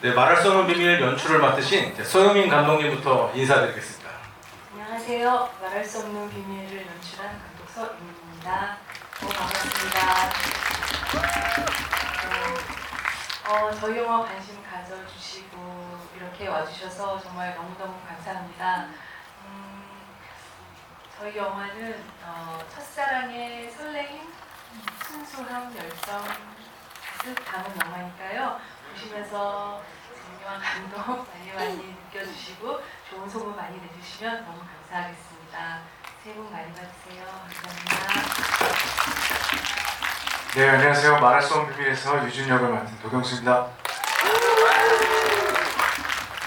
네, 말할 수 없는 비밀 연출을 맡으신 소유민 감독님부터 인사드리겠습니다. 안녕하세요. 말할 수 없는 비밀을 연출한 감독 서임입니다. 너무 반갑습니다. 어, 어, 저희 영화 관심 가져주시고 이렇게 와주셔서 정말 너무너무 감사합니다. 음, 저희 영화는 어, 첫사랑의 설레임, 순수함, 열정 가득 담은 영화니까요. 보시면서 재미와 감동 많이 많이 느껴주시고 좋은 소문 많이 내주시면 너무 감사하겠습니다. 새해 복 많이 받으세요. 감사합니다. 네, 안녕하세요. 말할 수 없는 비밀에서 유준 역을 맡은 도경수입니다.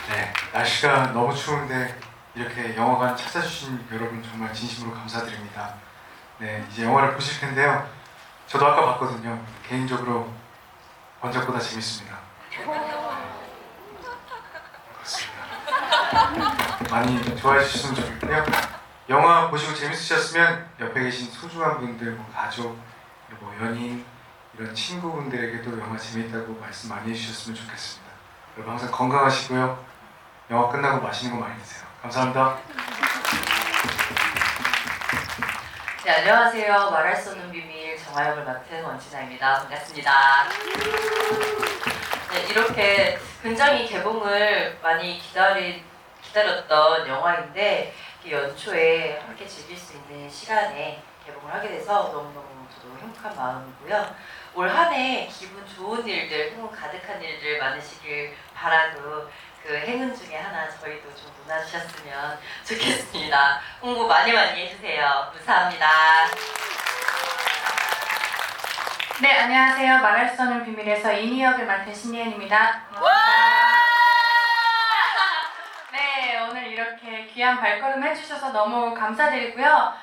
네, 날씨가 너무 추운데 이렇게 영화관 찾아주신 여러분 정말 진심으로 감사드립니다. 네, 이제 영화를 보실 텐데요. 저도 아까 봤거든요. 개인적으로 원작보다 재밌습니다. 그렇습니다. 많이 좋아해 주셨으면 좋겠고요. 영화 보시고 재밌으셨으면 옆에 계신 소중한 분들, 뭐 가족, 뭐 연인 이런 친구분들에게도 영화 재미있다고 말씀 많이 해주셨으면 좋겠습니다. 여러분 항상 건강하시고요. 영화 끝나고 맛있는 거 많이 드세요. 감사합니다. 네, 안녕하세요. 말할 수 없는 비밀 정화역을 맡은 원진아입니다. 반갑습니다. 네, 이렇게 굉장히 개봉을 많이 기다리, 기다렸던 영화인데 연초에 함께 즐길 수 있는 시간에 개봉을 하게 돼서 너무너무 저도 행복한 마음이고요. 올 한 해 기분 좋은 일들, 행운 가득한 일들 많으시길 바라고 그 행운 중에 하나 저희도 좀 문화주셨으면 좋겠습니다. 홍보 많이 많이 해주세요. 감사합니다. 네, 안녕하세요. 말할 수 없는 비밀에서 이니 역을 맡은 신예은입니다. 네, 오늘 이렇게 귀한 발걸음 해주셔서 너무 감사드리고요.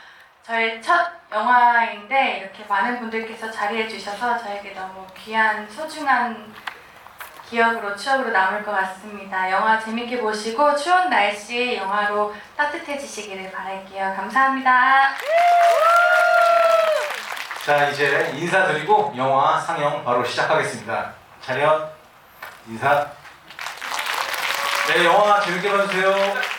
저의 첫 영화인데 이렇게 많은 분들께서 자리해 주셔서 저에게 너무 귀한 소중한 기억으로 추억으로 남을 것 같습니다. 영화 재밌게 보시고 추운 날씨 영화로 따뜻해지시기를 바랄게요. 감사합니다. 자, 이제 인사드리고 영화 상영 바로 시작하겠습니다. 차렷, 인사. 네, 영화 재밌게 봐주세요.